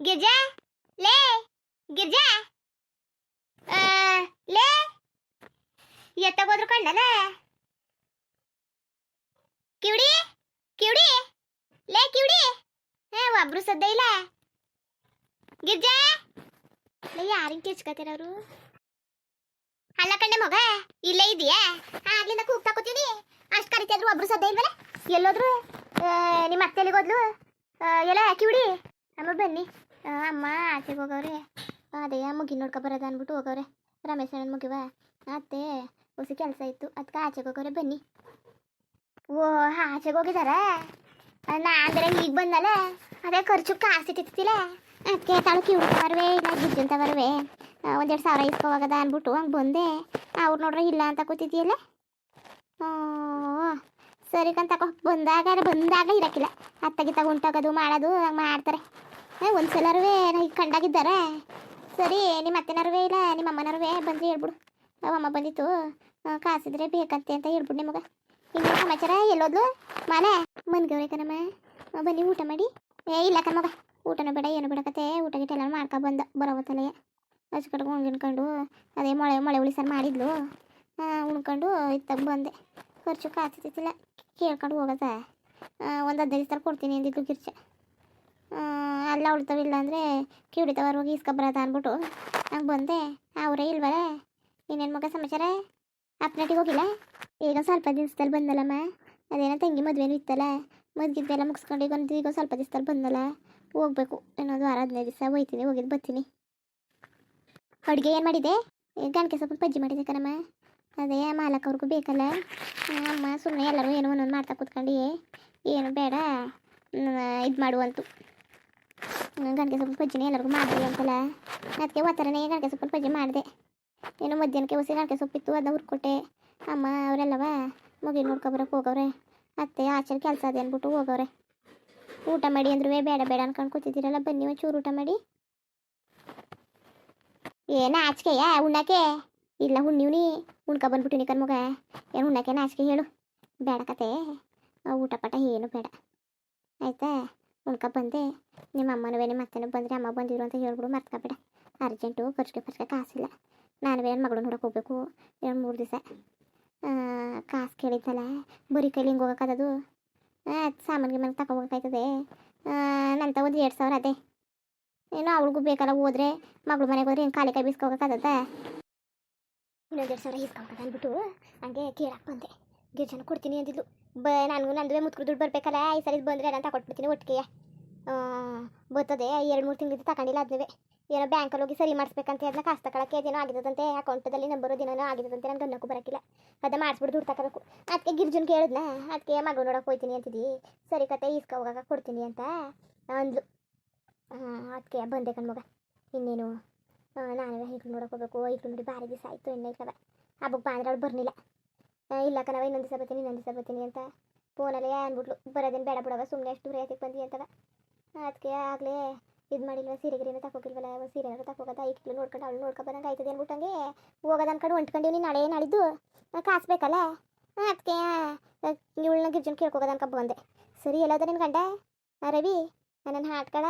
ಗಿರ್ಜಾ ಲೇ ಗಿರ್ಜಾ ಲೇ? ಎತ್ತಗೋದ್ರು ಕಂಡಲ್ಲ ಕಿವಿಡಿ ಕಿವಿಡಿ? ಲೇ, ಕಿವಿಡಿ? ಹೇ ಒಬ್ರು ಸದ್ದ ಇಲ್ಲ. ಗಿರ್ಜಾ ಲೇ, ಯಾರಿಗೆ ಅವರು? ಅಲ್ಲ ಕಣ್ಣೆ ಮಗ, ಇಲ್ಲೇ ಇದೆಯಾ ಆಗ್ಲಿಂದ ಕೂಗ್ತಾ ಕೂತೀನಿ ಅಷ್ಟು ಕರಿತಿದ್ರು ಒಬ್ರು ಸದ್ದ ಇಲ್ವಲ್ಲ ಎಲ್ಲೋದ್ರು ನಿಮ್ಮ ಅತ್ತೆ ಎಲ್ಲಿಗೋದ್ಲು ಎಲ್ಲ ಕಿವಿಡಿ? ಅಮ್ಮ ಬನ್ನಿ. ಅಮ್ಮ, ಆಚೆಗೆ ಹೋಗವ್ರೆ. ಅದೇ ಮುಗಿ ನೋಡ್ಕೊ ಬರೋದು ಅಂದ್ಬಿಟ್ಟು ಹೋಗವ್ರೆ. ರಮೇಶ್ ಅಣ್ಣನ ಮುಗಿವ? ಅತ್ತೆ, ಹೊಸ ಕೆಲಸ ಇತ್ತು. ಅದಕ್ಕೆ ಆಚೆಗೆ ಹೋಗವ್ರೆ, ಬನ್ನಿ. ಓ, ಆಚೆಗೆ ಹೋಗಿದಾರೆ? ನಾ ಅಂದ್ರೆ ಈಗ ಬಂದಲ್ಲ? ಅದೇ ಖರ್ಚು ಕಾಸು ಇಟ್ಟಿತ್ತಿಲ್ಲ ಅದಕ್ಕೆ ತಳಕಿ ಕಿವಿ ಬರುವೆ ಇಲ್ಲ ಗಿಜ್ಜಂತ ಬರುವೆ? ಒಂದೆರಡು ಸಾವಿರ ಇಸ್ಕೋವಾಗದ ಅಂದ್ಬಿಟ್ಟು ಹಂಗೆ ಬಂದೆ. ಅವ್ರು ನೋಡ್ರೆ ಇಲ್ಲ ಅಂತ ಕೂತಿದ್ಯಲ್ಲ? ಸರಿ ಕಂತಕೋ ಬಂದಾಗ ಬಂದಾಗ ಇರಕ್ಕಿಲ್ಲ ಅತ್ತಗಿತ್ತಾಗ ಉಂಟಾಗೋದು ಮಾಡೋದು, ಹಂಗೆ ಮಾಡ್ತಾರೆ. ಒಂದು ಸಲರುವೆ ಈಗ ಕಂಡಾಗಿದ್ದಾರೆ. ಸರಿ ನಿಮ್ಮ ಅತ್ತೆನರ್ವೇ ಇಲ್ಲ ನಿಮ್ಮ ಅಮ್ಮನರ್ವೇ? ಬಂದ್ರೆ ಹೇಳ್ಬಿಡು. ಅಮ್ಮ ಬಂದಿತ್ತು. ಕಾಸಿದ್ರೆ ಬೇಕಂತೆ ಅಂತ ಹೇಳ್ಬಿಡು ನಿಮಗೆ ಇನ್ನೇನು ಸಮಾಚಾರ? ಎಲ್ಲೋದ್ಲು ಮನೆ? ಮನ್ಗವ್ರೆ ಕಣಮ್ಮ. ಆ, ಬನ್ನಿ ಊಟ ಮಾಡಿ. ಏ ಇಲ್ಲ ಕಣಮಗ ಊಟನೂ ಬೇಡ ಏನು ಬೇಡ ಕತೆ. ಊಟ ಗಿಟ ಎಲ್ಲ ಮಾಡ್ಕೊ ಬಂದ ಬರೋವತ್ತಲೆ ಹಚ್ಕಡ್ಕೊಂಡು ಉಣ್ಕೊಂಡು ಅದೇ ಮೊಳೆ ಮೊಳೆ ಉಳಿ ಸಾರು ಮಾಡಿದ್ಲು. ಹಾಂ ಉಣ್ಕೊಂಡು ಇತ್ತಾಗ ಬಂದೆ. ಖರ್ಚು ಕಾಸಿತ್ತಿಲ್ಲ ಕೇಳ್ಕೊಂಡು ಹೋಗದ. ಒಂದು ಹದಿನೈದು ಸಾವಿರ ಕೊಡ್ತೀನಿ ಅಂದಿದ್ದು ಗಿರ್ಚ ಅಲ್ಲ ಉಳ್ತಾವಿಲ್ಲ ಅಂದರೆ ಕಿವಿಡಿತವ್ರು ಹೋಗಿ ಇಸ್ಕೊಬರದ ಅಂದ್ಬಿಟ್ಟು. ಹಂಗೆ ಬಂದೆ. ಅವರೇ ಇಲ್ವಲ್ಲ ಇನ್ನೇನು ಮಗ ಸಮಾಚಾರ? ಅಪ್ನಾಟಿಗೆ ಹೋಗಿಲ್ಲ? ಈಗ ಸ್ವಲ್ಪ ದಿವಸದಲ್ಲಿ ಬಂದಲ್ಲಮ್ಮ. ಅದೇನೋ ತಂಗಿ ಮದುವೆನೂ ಇತ್ತಲ್ಲ. ಮದ್ಗಿದ್ದೆಲ್ಲ ಮುಗಿಸ್ಕೊಂಡು ಈಗ ಒಂದು ಈಗ ಸ್ವಲ್ಪ ದಿವಸದಲ್ಲಿ ಬಂದಲ್ಲ. ಹೋಗ್ಬೇಕು. ಇನ್ನೊಂದು ವಾರ ಹದಿನೈದು ದಿವಸ ಹೋಯ್ತೀನಿ ಹೋಗಿದ್ದು ಬರ್ತೀನಿ. ಅಡುಗೆ ಏನು ಮಾಡಿದೆ? ಗಣಕೆ ಸ್ವಲ್ಪ ಬಜ್ಜಿ ಮಾಡಿದೆ ಕಣಮ್ಮ. ಅದೇ ಮಾಲಕ್ಕವ್ರಿಗೂ ಬೇಕಲ್ಲ. ಅಮ್ಮ ಸುಮ್ಮನೆ ಎಲ್ಲರೂ ಏನೋ ಒಂದೊಂದು ಮಾಡ್ತಾ ಕೂತ್ಕೊಂಡು ಏನು ಬೇಡ. ಇದು ಮಾಡುವಂತು ಗಣಕೆ ಸೊಪ್ಪು ಬಜ್ಜಿನೇ ಎಲ್ಲರಿಗೂ ಮಾಡಿದೆ ಅಂತಲ್ಲ. ಅದಕ್ಕೆ ಒತ್ತರನೇ ಗಂಟೆ ಸೊಪ್ಪು ಬಜ್ಜಿ ಮಾಡಿದೆ. ಏನು ಮಧ್ಯಾಹ್ನಕ್ಕೆ ಹೊಸಿ ಗಂಟೆ ಸೊಪ್ಪಿತ್ತು ಅದನ್ನ ಹುರ್ಕೊಟ್ಟೆ. ಅಮ್ಮ ಅವರೆಲ್ಲವ ಮುಗಿ ನೋಡ್ಕೊಬರಕ್ಕೆ ಹೋಗವ್ರೆ. ಅತ್ತೆ ಆಚೆ ಕೆಲಸ ಅದೇ ಅಂದ್ಬಿಟ್ಟು ಹೋಗವ್ರೆ. ಊಟ ಮಾಡಿ ಅಂದ್ರೂ ಬೇಡ ಬೇಡ ಅನ್ಕೊಂಡು ಕೂತಿದ್ದೀರಲ್ಲ, ಬನ್ನಿ ಒಂಚೂರು ಊಟ ಮಾಡಿ. ಏನ ಆಚಿಕೆಯ ಉಣ್ಣಕ್ಕೆ? ಇಲ್ಲ ಹುಣ್ಣಿವ್ನಿ ಉಣ್ಕ ಬಂದ್ಬಿಟ್ಟಿನಿ ಕನ್ಮಗ ಏನು ಉಣ್ಣಕ್ಕೆ, ನಾಚಿಕೆ ಹೇಳು. ಬೇಡ ಕತೆ. ಊಟ ಪಟ ಏನು ಬೇಡ. ಆಯ್ತಾ? ಉಣ್ಕ ಬಂದೆ. ನಿಮ್ಮ ಅಮ್ಮನವೇ ನಿಮ್ಮ ಅತ್ತೆನೂ ಬಂದರೆ ಅಮ್ಮ ಬಂದಿದ್ರು ಅಂತ ಹೇಳ್ಬಿಡು, ಮರ್ತ್ಕೊಬೇಡ. ಅರ್ಜೆಂಟು ಖರ್ಚಿಗೆ ಖರ್ಚಿಗೆ ಕಾಸಿಲ್ಲ. ನಾನು ಏನು ಮಗಳು ನೋಡಕ್ಕೆ ಹೋಗ್ಬೇಕು. ಎರಡು ಮೂರು ದಿವಸ. ಕಾಸು ಕೇಳಿದ್ದಲ್ಲ, ಬರೀ ಕೈಲಿ ಹಿಂಗೆ ಹೋಗೋಕ್ಕದದು ಸಾಮಾನಿಗೆ ಮನೆಗೆ ತಗೊಬೇಕಾಯ್ತದೆ ನಂತ ಒಂದು ಎರಡು ಸಾವಿರ ಅದೇ. ಏನೋ ಅವಳಿಗೂ ಬೇಕಲ್ಲ ಹೋದ್ರೆ, ಮಗಳು ಮನೆಗೆ ಹೋದ್ರೆ ಹಿಂಗೆ ಖಾಲಿ ಕೈ ಬೀಸ್ಕೋಬೇಕಾಗತ್ತ ಇನ್ನೊಂದು ಎರಡು ಸಾವಿರ ಅಂದ್ಬಿಟ್ಟು ಹಂಗೆ ಕೇಳಕ್ಕೆ ಬಂದೆ. ಗಿರ್ಜನ ಕೊಡ್ತೀನಿ ಅಂದಿದ್ಲು. ಬ ನನಗೂ ನಂದುವೆ ಮುತ್ಕು ದುಡ್ಡು ಬರಬೇಕಲ್ಲ, ಈ ಸರಿ ಬಂದರೆ ನಾನು ತಗೊಟ್ಬಿಡ್ತೀನಿ ಒಟ್ಟಿಗೆ ಬರ್ತದೆ, ಎರಡು ಮೂರು ತಿಂಗಳಿದ್ದು ತಗೊಂಡಿಲ್ಲ ಅದನ್ನೇ ಏನೋ ಬ್ಯಾಂಕಲ್ಲಿ ಹೋಗಿ ಸರಿ ಮಾಡಿಸ್ಬೇಕಂತ ಅದನ್ನ ಕಾಸು ತಗೊಳಕ್ಕೆ ಏನೋ ಆಗಿದಂತೆ ಅಕೌಂಟದಲ್ಲಿ ನಂಬರ್ ದಿನನೋ ಆಗಿದಂತೆ ನನಗೆ ಗನ್ನಕ್ಕೂ ಬರೋಕ್ಕಿಲ್ಲ ಅದ ಮಾಡಿಸ್ಬಿಟ್ಟು ದುಡ್ಡು ತಗೋಬೇಕು ಅದಕ್ಕೆ ಗಿರ್ಜನ್ ಕೇಳಿದ್ನ? ಅದಕ್ಕೆ ಮಗು ನೋಡೋಕೆ ಹೋಗ್ತೀನಿ ಅಂತಿದ್ದಿ ಸರಿ ಕತೆ, ಈಸ್ಕ ಹೋಗಾಕ ಕೊಡ್ತೀನಿ ಅಂತ ಅಂದ್ಲು. ಅದಕ್ಕೆ ಬಂದೆ ಕಣ್ಮಗ ಇನ್ನೇನು? ನಾನು ನಾನೇ ನೋಡೋಕೆ ಹೋಗ್ಬೇಕು. ಹಿಕ್ಳು ನೋಡಿ ಭಾರಿ ದಿವಸ ಆಯಿತು, ಇನ್ನೇ ಇಲ್ಲವ. ಹಬ್ಬಕ್ಕೆ ಬಾ ಅಂದ್ರೆ ಅವ್ಳು ಬರಲಿಲ್ಲ. ಇಲ್ಲ ಕಣವ ಇನ್ನೊಂದು ದಿವಸ ಬರ್ತೀನಿ, ಇನ್ನೊಂದು ದಿವಸ ಬರ್ತೀನಿ ಅಂತ. ಫೋನಲ್ಲೇ ಅಂದ್ಬಿಟ್ಲು ಬರೋದೇನು ಬೇಡ ಬಿಡವ ಸುಮ್ಮನೆ ಅಷ್ಟು ಯಾತಕ್ಕೆ ಬಂದಿ ಅಂತವ. ಅದಕ್ಕೆ ಆಗಲೇ ಇದು ಮಾಡಿಲ್ವ ಸೀರೆ ತಗೋಗಿಲ್ವಲ್ಲ ಒಂದು ಸೀರೆ ತಗೋದ ಇಟ್ಲು, ನೋಡ್ಕೊಂಡು ಅವಳು ನೋಡ್ಕೊ ಬಂದಂಗೆ ಆಯ್ತದೆ ಅಂದ್ಬಿಟ್ಟಂಗೆ ಹೋಗೋದು ಅನ್ಕೊಂಡು ಹೊಂಟ್ಕೊಂಡಿವ್ನಿ ನಾಳೆ ನಾಳಿದ್ದು. ಕಾಸು ಬೇಕಲ್ಲ? ಅದಕ್ಕೆ ಇವಳನ್ನ ಗಿರ್ಜನ್ ಕೇಳ್ಕೋಗೋದು ಅನ್ಕೊ ಬಂದೆ. ಸರಿ ಎಲ್ಲೋದ ನಿನ್ನ ಗಂಡ? ರವಿ ನನ್ನ ಹಾಟ್ಕಳ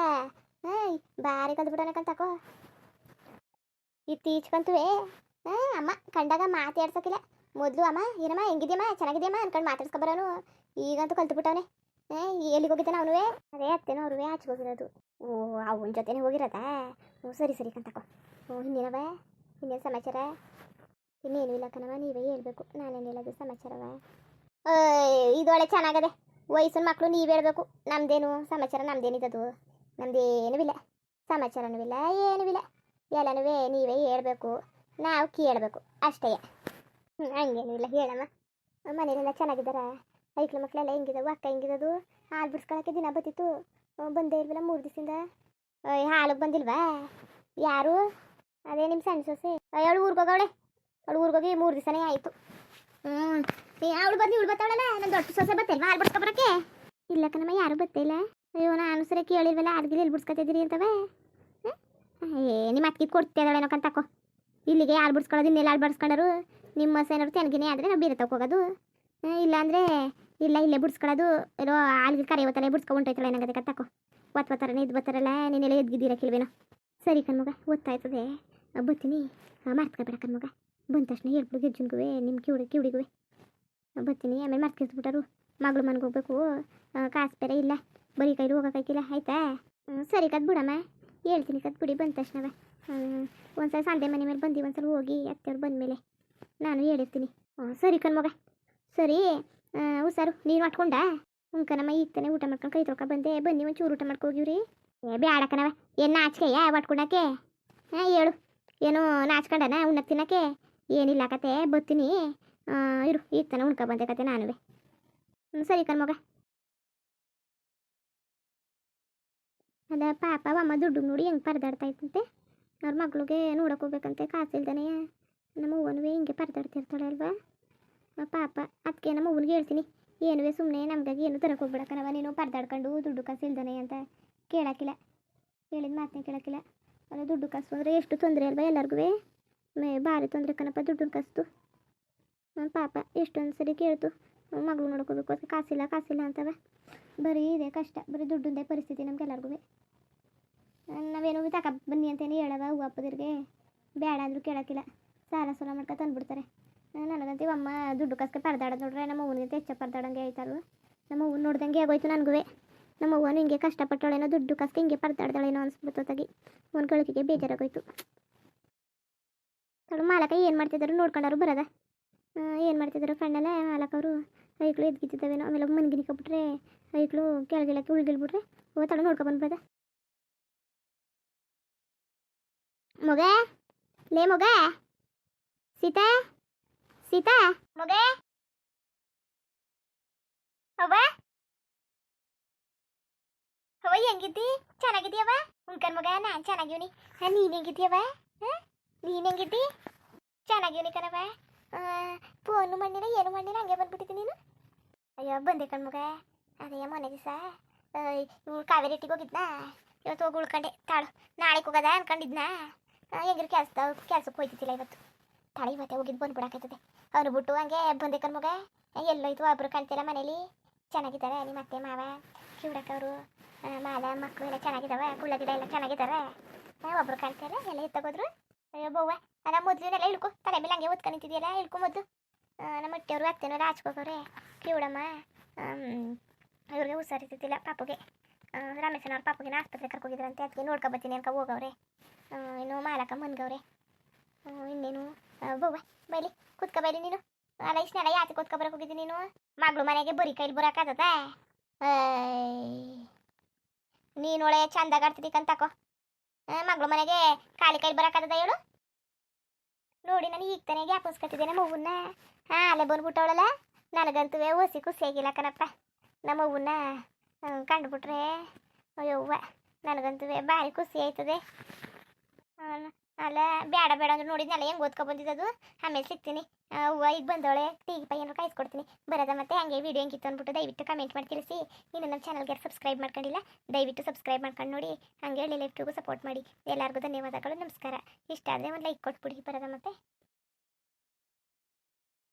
ಹಾಂ ಬಾರಿ ಕಲ್ತ್ಬಿಟ್ಟನಕಂತ ತಕೋ. ಇತ್ತೀಚ್ಕಂತುವೆ ಹಾಂ ಅಮ್ಮ, ಕಂಡಾಗ ಮಾತಾಡ್ಸೋಕಿಲ್ಲ. ಮೊದಲು ಅಮ್ಮ, ಏನಮ್ಮ, ಹೆಂಗಿದ್ಯಮ್ಮ, ಚೆನ್ನಾಗಿದ್ಯಮ್ಮ ಅನ್ಕೊಂಡು ಮಾತಾಡ್ಸ್ಕೊಬರೋನು? ಈಗಂತೂ ಕಲ್ತ್ಬಿಟ್ಟವನೆ. ಏ, ಎಲ್ಲಿಗೆ ಹೋಗಿದ್ದಾನೆ ಅವನುವೆ? ಅದೇ ಅತ್ತೇನೋ ಅವ್ರುವೆ ಆಚೆಗೆ ಹೋಗಿರೋದು. ಓ, ಅವನ ಜೊತೆನೇ ಹೋಗಿರೋದಾ? ಹ್ಞೂ, ಸರಿ ಸರಿ ಕಂತಕೋ ಹ್ಞೂ ಇನ್ನೇನವ ಇನ್ನೇನು ಸಮಾಚಾರ? ಇನ್ನೇನು ಇಲ್ಲ ಕಣವ ನೀವೇ ಹೇಳ್ಬೇಕು. ನಾನೇನು ಹೇಳೋದು ಸಮಾಚಾರವ ಇದೊಳೆ ಚೆನ್ನಾಗದೆ. ವಯಸ್ಸಿನ ಮಕ್ಕಳು ನೀವು ಹೇಳಬೇಕು. ನಮ್ದೇನು ಸಮಾಚಾರ ನಮ್ದೇನಿದ್ದದು ನಮ್ದೇನೂ ಇಲ್ಲ. ಸಮಾಚಾರನೂ ಇಲ್ಲ, ಏನೂ ಇಲ್ಲ. ಎಲ್ಲನೂ ನೀವೇ ಹೇಳಬೇಕು. ನಾವು ಕೇಳಬೇಕು. ಅಷ್ಟೇ. ಹ್ಞೂ ಹಂಗೇನು ಇಲ್ಲ ಹೇಳಮ್ಮ ಮನೇಲೆಲ್ಲ ಚೆನ್ನಾಗಿದ್ದಾರ? ಐಕ್ಳ ಮಕ್ಕಳೆಲ್ಲ ಹೆಂಗಿದಾವು? ಅಕ್ಕ ಹೆಂಗಿದದು? ಹಾಲು ಬಿಡ್ಸ್ಕೊಳಕ್ಕೆ ದಿನ ಬತ್ತಿತ್ತು. ಬಂದೇ ಇಲ್ವಲ್ಲ ಮೂರು ದಿವಸದಿಂದ? ಹಾಲಿಗೆ ಬಂದಿಲ್ವಾ? ಯಾರು? ಅದೇ ನಿಮ್ಮ ಸಣ್ಣ ಸೊಸೆ. ಅವಳು ಊರಿಗೆ ಹೋಗವಳೆ. ಅವಳು ಊರಿಗೆ ಹೋಗಿ ಮೂರು ದಿವಸನೇ ಆಯಿತು. ಹ್ಞೂ ಅವಳು ಬಂದು ಇವಳು ಬರ್ತಾವಳಲ್ಲ ನನ್ನ ದೊಡ್ಡ ಸೊಸೆ ಬತ್ತೇಲ್ವ ಹಾಲು ಬಿಡ್ಸ್ಕೊಬರಕ್ಕೆ ಇಲ್ಲ ಕಣಮ್ಮ, ಯಾರು ಬತ್ತಿಲ್ಲ ಅಯ್ಯೋ, ನಾನು ಸರಿ ಕೇಳಿಲ್ವಲ್ಲ ಅರ್ಗಿಲಿ ಎಲ್ಲಿ ಬಿಡ್ಸ್ಕೊತಿದ್ದೀರಿ ಅಂತವೇ? ಏ, ನಿಮ್ಮ ಅತ್ತಿಗೆ ಕೊಡ್ತಿದ್ದಾಳೇನೋ ಕಂತಕೋ ಇಲ್ಲಿಗೆ ಹಾಲು ಬಿಡ್ಸ್ಕೊಳ್ಳೋದು, ಇನ್ನೆಲ್ಲ ಹಾಲು ಬಡ್ಸ್ಕೊಂಡರು? ನಿಮ್ಮ ಏನಾದ್ರು ತೆನಗಿನೇ ಆದರೆ ನಾವು ಬೇರೆ ತಗೋಗೋದು ಇಲ್ಲಾಂದರೆ ಇಲ್ಲ ಇಲ್ಲೇ ಬಿಡ್ಸ್ಕೊಳೋದು ಇರೋ ಆಲ್ಗೆ ಕರೆ ಇವತ್ತಲ್ಲೇ ಬಿಡಿಸ್ಕೊಂಡೋಯ್ತಲ್ಲ ಏನಾಗದೆ ಕತ್ತಕೋ ಒತ್ ಬತ್ತಾರನೇ ಇದು ಬತ್ತಾರಲ್ಲ ನೀನೆಲ್ಲ ಎದ್ಗಿದ್ದೀರ ಕಿಲ್ವೇನೋ ಸರಿ ಕಣ್ಮಗ ಗೊತ್ತಾಯ್ತದೆ ಬತ್ತೀನಿ. ಮರ್ತ್ಕೊಬೇಡ ಕಣ್ಮಗ. ಬಂದ ತಕ್ಷಣ ಹೇಳ್ಬಿಡು ಗೆಜ್ಜನ್ಗುವೆ ನಿಮ್ಮ ಕಿವಿಡಿ, ಕಿವಿಡಿಗುವೆ. ಬತ್ತೀನಿ. ಆಮೇಲೆ ಮರ್ತ್ಕಿಸ್ಬಿಟ್ಟರು ಮಗಳು ಮನೆಗೆ ಹೋಗ್ಬೇಕು. ಕಾಸು ಬೇರೆ ಇಲ್ಲ. ಬರೀ ಕೈಲಿ ಹೋಗೋಕ್ಕಾಗಿಲ್ಲ ಆಯ್ತಾ? ಸರಿ ಕದ್ ಬಿಡಮ್ಮ ಹೇಳ್ತೀನಿ ಕದ್ ಬಿಡಿ ಬಂದ ತಕ್ಷಣವೇ. ಒಂದ್ಸಲ ಸಂಡೆ ಮನೆ ಮೇಲೆ ಬಂದು, ಒಂದ್ಸಲ ಹೋಗಿ, ಅತ್ತೆಯವ್ರು ಬಂದಮೇಲೆ. ನಾನು ಹೇಳಿರ್ತೀನಿ. ಸರಿ ಕಣ್ಮಗ ಸರಿ ಹುಷಾರು. ನೀನು ಮಾಡ್ಕೊಂಡ ಹ್ಞೂ ಕಣಮ್ಮ ಈಗ ತಾನೇ ಊಟ ಮಾಡ್ಕೊಂಡು ಕೈ ತೊಳ್ಕೊ ಬಂದೆ. ಬನ್ನಿ ಒಂಚೂರು ಊಟ ಮಾಡ್ಕೋಗಿವ್ರಿ ಏ ಬೇಡ ಕಣವ ಏನು ನಾಚಿಕೆಯ ಮಾಡ್ಕೊಂಡಕ್ಕೆ ಹಾಂ ಹೇಳು. ಏನು ನಾಚ್ಕೊಂಡನ ಉಣ್ಣ ತಿನ್ನಕ್ಕೆ? ಏನಿಲ್ಲ ಕತೆ ಬರ್ತೀನಿ ಆ, ಇರು ಈಗ ಉಣ್ಕೊ ಬಂದೆ ಕತೆ ಹ್ಞೂ ಸರಿ ಕಣ್ಮಗ ಅದ ಪಾಪ ಅಮ್ಮ ದುಡ್ಡು ನೋಡಿ ಹೆಂಗೆ ಪರದಾಡ್ತಾ ಇತ್ತಂತೆ ಅವ್ರ ಮಗಳಿಗೆ ನೋಡಕ್ಕೆ ಹೋಗ್ಬೇಕಂತೆ ಕಾಸಿಲ್ದಾನೆ ನಮ್ಮ ಅವ್ವನವೇ ಹಿಂಗೆ ಪರದಾಡ್ತಿರ್ತಾಳೆ ಅಲ್ವಾ? ಪಾಪ ಅದಕ್ಕೆ ನಮ್ಮ ಅವ್ವನಿಗೆ ಹೇಳ್ತೀನಿ. ಏನುವೆ ಸುಮ್ಮನೆ ನಮಗಾಗಿ ಏನು ತರಕ್ಕೆ ಹೋಗ್ಬಿಡಕ್ಕನವ? ನೀನು ಪರದಾಡ್ಕೊಂಡು ದುಡ್ಡು ಕಾಸು ಇಲ್ದಾನೆ ಅಂತ ಕೇಳಕ್ಕಿಲ್ಲ. ಹೇಳಿದ ಮಾತನ್ನೇ ಕೇಳಕ್ಕಿಲ್ಲ. ಅಲ್ಲ, ದುಡ್ಡು ಕಾಸು ಅಂದರೆ ಎಷ್ಟು ತೊಂದರೆ ಅಲ್ವಾ ಎಲ್ಲರಿಗೂ ಮೇ, ಭಾರಿ ತೊಂದರೆ ಕಣಪ್ಪ ದುಡ್ಡು ಕಾಸ್ತು. ಪಾಪ, ಎಷ್ಟೊಂದು ಸರಿ ಕೇಳ್ತು. ಮಗಳು ನೋಡ್ಕೋಬೇಕು ಅದಕ್ಕೆ ಕಾಸಿಲ್ಲ ಕಾಸಿಲ್ಲ ಅಂತವ. ಬರೀ ಇದೆ ಕಷ್ಟ, ಬರೀ ದುಡ್ಡಿಂದೇ ಪರಿಸ್ಥಿತಿ ನಮ್ಗೆಲ್ಲರಿಗೂ ನಾವೇನೋ ತಕ ಬನ್ನಿ ಅಂತೇನು ಹೇಳವ ಹೂವು ಅಪ್ಪದಿರಿಗೆ ಬೇಡ ಅಂದರೂ ಕೇಳೋಕ್ಕಿಲ್ಲ. ಸಾಲ ಸೂಲ ಮಾಡ್ಕೊ ತಂದ್ಬಿಡ್ತಾರೆ. ನನಗಂತೂ ಅಮ್ಮ ದುಡ್ಡು ಕಾಸ್ಗೆ ಪರದಾಡೋದು ನೋಡ್ರೆ ನಮ್ಮ ಅವ್ವನಿಗೆ ಹೆಚ್ಚ ಪರದಾಡಂಗೆ ಆಯ್ತಲ್ವ? ನಮ್ಮ ಅವ್ವನ ನೋಡ್ದಂಗೆ ಆಗೋಯ್ತು ನನಗೂ ನಮ್ಮ ಅವ್ವನು ಹಿಂಗೆ ಕಷ್ಟಪಟ್ಟವಳೇನೋ ದುಡ್ಡು ಕಾಸ್ಗೆ ಹಿಂಗೆ ಪರದಾಡ್ದಾಳೇನೋ ಅನ್ಸ್ಬಿಡ್ತು ಅವ್ನ ಒಂದು ಗಳಿಕೆಗೆ ಬೇಜಾರಾಗೋಯ್ತು. ಅವಳು ಮಾಲಕ ಏನು ಮಾಡ್ತಿದ್ರು ನೋಡ್ಕೊಂಡವ್ರು ಬರೋದ. ಏನು ಮಾಡ್ತಿದ್ರು ಕಣ್ಣೆಲ್ಲ ಮಾಲಕವರು ಐಕ್ಳು ಎದ್ಗಿತ್ತಿದ್ದಾವೇನೋ. ಆಮೇಲೆ ಮನ್ಗಿನಿಕೊಬಿಟ್ರೆ ಐಕ್ಳು ಕೆಳಗಿಳಕ್ಕೆ ಉಳ್ಗಿಳ್ಬಿಟ್ರೆ ಹೋಗ್ತಾಳು ನೋಡ್ಕೊಬಂದು ಬರದ ಮಗ? ಲೇ ಮೊಗ? ಸೀತಾ? ಸೀತಾ? ಮಗ? ಅವ್ವ ಅವ್ವ ಹೆಂಗಿದ್ದಿ? ಚೆನ್ನಾಗಿದ್ಯವ ಉಂಕನ್ ಮಗ, ನಾನು ಚೆನ್ನಾಗಿವ್ನಿ. ಹಾ ನೀನು ಹ್ಮ್ ನೀನು ಹೆಂಗಿದ್ದಿ? ಚೆನ್ನಾಗಿವ್ನಿ ಕಣವ ಫೋನು ಮಣ್ಣಿನ ಏನು ಮಣ್ಣಿನ ಹಂಗೆ ಬಂದ್ಬಿಟ್ಟಿದ್ದಿ ನೀನು? ಅಯ್ಯೋ, ಬಂದೆ ಕಣ್ಮಗ ಅದೇ, ಮೊನ್ನೆ ದಿವಸ ಇವ್ಳು ಕಾವೇರಿ ಇಟ್ಟಿಗೆ ಹೋಗಿದ್ನಾ? ಇವತ್ತು ಹೋಗಿ ಉಳ್ಕೊಂಡೆ. ತಾಳು, ನಾಳೆಗೆ ಹೋಗದ ಅನ್ಕೊಂಡಿದ್ನಾ? ಹೆಂಗಿರು ಕೆಲಸ ಕೆಲ್ಸಕ್ಕೆ ಹೋಯ್ತಿದ್ದಿಲ್ಲ ಇವತ್ತು. ತಾಳು ಮತ್ತೆ ಹೋಗಿದ್ದು ಬಂದ್ಬಿಡಾಕೈತದೆ ಅವನು ಬಿಟ್ಟು ಹಂಗೆ ಬಂದೆ ಕಣ್ಮಗ ಎಲ್ಲೋಯ್ತು ಒಬ್ರು ಕಾಣ್ತಿಲ್ಲ ಮನೇಲಿ. ಚೆನ್ನಾಗಿದ್ದಾರೆ ನಿಮ್ಮ ಅತ್ತೆ ಮಾವ ಕಿವಡಕ್ಕವರು ಮಾಲ ಮಕ್ಕಳು ಎಲ್ಲ ಚೆನ್ನಾಗಿದ್ದಾವೆ ಕುಳ್ಳ ಗಿಡ ಎಲ್ಲ ಚೆನ್ನಾಗಿದ್ದಾರೆ ಒಬ್ರು ಕಾಣ್ತಾರೆ ಎಲ್ಲ ಎತ್ತಗೋದ್ರು. ಅಯ್ಯೋ, ಬವ್ವ, ಅದ ಎಲ್ಲ ಇಳ್ಕೊ. ತಲೆ ಮೇಲೆ ಹಂಗೆ ಓದ್ಕೊಂಡು ಇಳ್ಕೊ ಮೊದಲು. ನಮ್ಮ ಅತ್ತೆಯವರು ಅತ್ತೆನವ್ರು ಹಚ್ಕೋಕವ್ರೆ ಕಿವಡಮ್ಮ ಇವ್ರಿಗೆ ಹುಷಾರಿದ್ದಿಲ್ಲ ಪಾಪುಗೆ. ರಮೇಶನವ್ರ ಪಾಪುಗೆ ಆಸ್ಪತ್ರೆ ಕರ್ಕೋಗಿದ್ರಂತೆ ಅದಕ್ಕೆ ನೋಡ್ಕೊ ಬರ್ತೀನಿ ಅನ್ಕ ಹೋಗವ್ರೆ. ಇನ್ನು ಮಾಲಕ ಮನ್ಗವ್ರೆ ಇನ್ನೇನು? ಬಾ ಬೈಲಿ. ಕೂತ್ಕ ಬೈಲಿ ನೀನು. ಅಲ್ಲ ಇಷ್ಟನೆಲ್ಲ ಯಾಕೆ ಕೂತ್ಕೊ ಬರಕ್ಕೆ ಹೋಗಿದ್ದಿ ನೀನು? ಮಗಳು ಮನೆಗೆ ಬರೀ ಕೈಲಿ ಬರೋಕ್ಕಾಗದ ನೀನೊಳೆ ಚಂದಾಗ ಆಡ್ತಿದ್ದಿ ಕಂತಾಕೋ ಮಗಳು ಮನೆಗೆ ಖಾಲಿ ಕೈಲಿ ಬರೋಕ್ಕಾಗದ ಹೇಳು? ನೋಡಿ, ನಾನು ಈಗ ತಾನೇ ಗ್ಯಾಪಸ್ಕೊತಿದ್ದೆ ನಮ್ಮ ಮಗುನ ಹಾಂ ಅಲ್ಲೇ ಬಂದ್ಬಿಟ್ಟವಳಲ್ಲ? ನನಗಂತೂ ಓಸಿ ಖುಷಿಯಾಗಿಲ್ಲ ಕಣಪ್ಪ. ನಮ್ಮ ಮಗುನ ಕಂಡುಬಿಟ್ರೆ, ಅಯ್ಯವ್ವ, ನನಗಂತೂ ಭಾರಿ ಖುಷಿ ಆಯ್ತದೆ. ಅಲ್ಲ ಬೇಡ ಬೇಡ ಅಂದ್ರೆ ನೋಡಿದ್ನಲ್ಲ, ಹೆಂಗೆ ಓದ್ಕೊ ಬಂದಿದ್ದದು ಆಮೇಲೆ ಸಿಗ್ತೀನಿ. ಹೂವು ಈಗ ಬಂದವಳೆ ಟೀಗೆ ಪೈ ಏನಾರು ಕಾಯಿಸ್ಕೊಡ್ತೀನಿ. ಬರೋದ ಮತ್ತೆ? ಹಂಗೆ ವೀಡಿಯೋ ಹೆಂಗಿತ್ತು ಅಂದ್ಬಿಟ್ಟು ದಯವಿಟ್ಟು ಕಮೆಂಟ್ ಮಾಡಿ ತಿಳಿಸಿ. ಇನ್ನು ನಮ್ಮ ಚಾನಲ್ಗೆ ಸಬ್ಸ್ಕ್ರೈಬ್ ಮಾಡ್ಕೊಂಡಿಲ್ಲ, ದಯವಿಟ್ಟು ಸಬ್ಸ್ಕ್ರೈಬ್ ಮಾಡ್ಕೊಂಡು ನೋಡಿ. ಹಂಗೆ ಹೇಳಿ ಲೈಫ್ಟಿಗೂ ಸಪೋರ್ಟ್ ಮಾಡಿ. ಎಲ್ಲರಿಗೂ ಧನ್ಯವಾದಗಳು, ನಮಸ್ಕಾರ. ಇಷ್ಟ ಆದರೆ ಒಂದು ಲೈಕ್ ಕೊಟ್ಬಿಡಿ. ಬರೋದ ಮತ್ತೆ?